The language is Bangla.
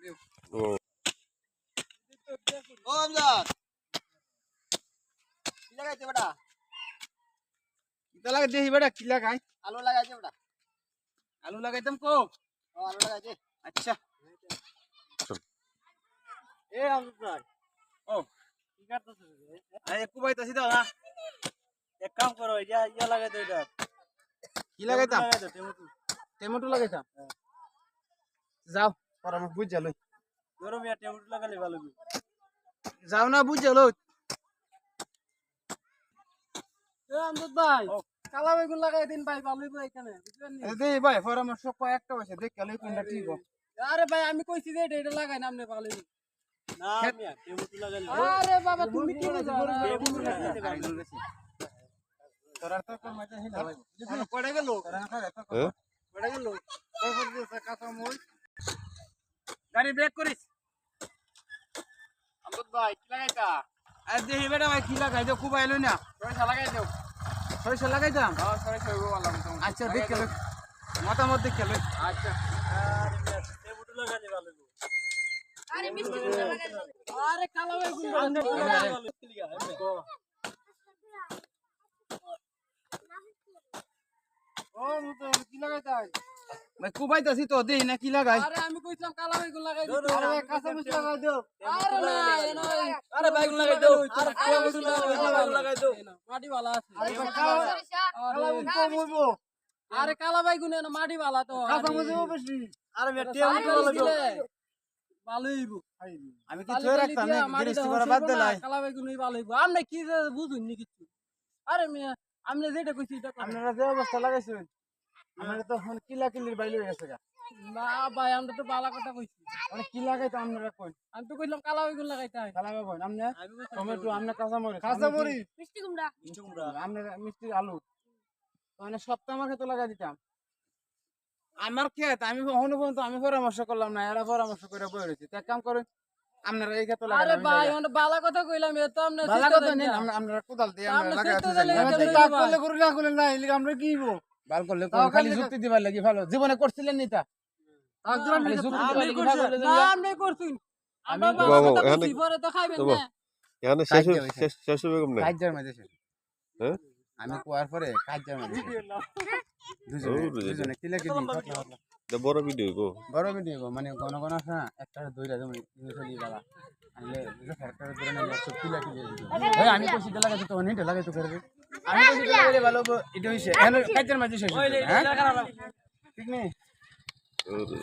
ও ও আমজাদ কি লাগাইছে বেটা কিতা লাগে বেটা কি লাগাই আলু বেটা আলু লাগাইতাম? কো ও আলু লাগাইছে। আচ্ছা। এ আমজাদ ও কি করতেছ আরে কুবাইতাছি দাও না এক কাম করো ইয়া ইয়া লাগাই দে এটা কি লাগাইতাম টমেটো লাগাইতাম। যাও। পরামর্শ বুঝ যালো গরম ইয়া টমেটো লাগালে ভালো যাও না বুঝ যালো এ আমজাদ ভাই কালা বেগুন লাগাই দিন ভাই ভালো হবে এখানে বুঝলেন ভাই পরামর্শ কয়েকটা হয়েছে দেখ গেলে কোনটা ঠিক আরে ভাই আমি কইছি যে এটা এটা লাগাই না আপনি ভালো হবে না খেত- মিয়া টমেটো আরে বাবা তুমি কি বলছো টমেটো লাগাইতে পারো তোরা তো কোন মজা হিলা পড়ে গেল? তোরা না হ্যাঁ? পড়ে গেল কই পড়ছে কাঁচা মই গাড়ি ব্রেক করিস। ভাই কি লাগাইতা? আর দেখি বেটা ভাই কি লাগাই দাও খুব আইলো না। সরিষা লাগাই দাও সরিষা লাগাইতাম হ্যাঁ সরিষা হইবো আচ্ছা দেখ মতামত দেখ আচ্ছা। ভালো হবে আরে মিষ্টি কুমড়া লাগাই দাও। আরে কালো বেগুন ও মুতো কি লাগাইতাই ভাই? কুবাইতাছি তো দেই না কি লাগাই? আরে আমি কইছিলাম কালো বেগুন লাগাই দিতে। আরে কাঁচা মিষ্টি লাগাই দাও। আরে না আরে বেগুন লাগাই দাও। আরে কালো বেগুন লাগাই দাও। মাটি ভালো আছে। আরে সরিষা, কালো আরে- কালো বেগুন এনে মাটি ভালো তো। কাঁচা মজা বেশি আরে এটা সাইকেল দিলে ভালো হইবো। আমি কি থয়ে রাখতাম না গৃহস্থ করা বাদ দিলাই। কালো বেগুনই ভালো হইবো। আপনি কি যে বুঝুন নি কিছু? আরে মিয়া আপনি যেটা কইছি এটা আপনারা যে অবস্থা লাগাইছেন আপনারা তো এখন কিলা কিলির বাইলে হয়ে গেছে গা। না ভাই আমরা তো বালা কথা কইছি। মানে কি লাগাইতো আপনারা কই আমি তো কইলাম কালো বেগুন লাগাইতে হয়। কালা বাবা আপনি আমি কইছি টমেটো আপনি কাঁচা মরিচ কাঁচা মরিচ মিষ্টি কুমড়া। আপনি মিষ্টি আলু। মানে সপ্তাহ আমার লাগাই দিতাম। আমার ক্ষেত আমি কখনো পর্যন্ত আমি পরামর্শ করলাম না এরা পরামর্শ করে বই রয়েছে। এক কাম করেন আপনারা এই আরে লাগাই ভাই আমরা বালা কথা কইলাম এ তো আপনি ভালো কথা নেই আমরা আপনারা কোদাল দিয়ে আমরা আমরা লাগাই করলে করলে না করলে না এলিগে আমরা কি হইবো? ভালো করলে খালি যুক্তি দিবার লাগি ভালো। জীবনে করছিলেন নি তা? খালি যুক্তি দিবার আপনি লাগি করছেন ভালো না আপনি করছেন আমরা আমি- শেষ। হ্যাঁ? আমি কোয়ার পরে কাজের মধ্যে। দুজনে কিলা কিলি। বড় ভিডিও গো বড় ভিডিও গো, মানে ঘন ঘন আছে না একটা দুইটা চলি গেলা। আনলে একটা একশো কিলা আমি কইছি এটা লাগাই তো নিটা লাগাই তো করবে আমি লাগাইলে ভালো হব, এটা হইছে। এখন মাঝে শেষ হ্যাঁ? ঠিক নেই? ওরে।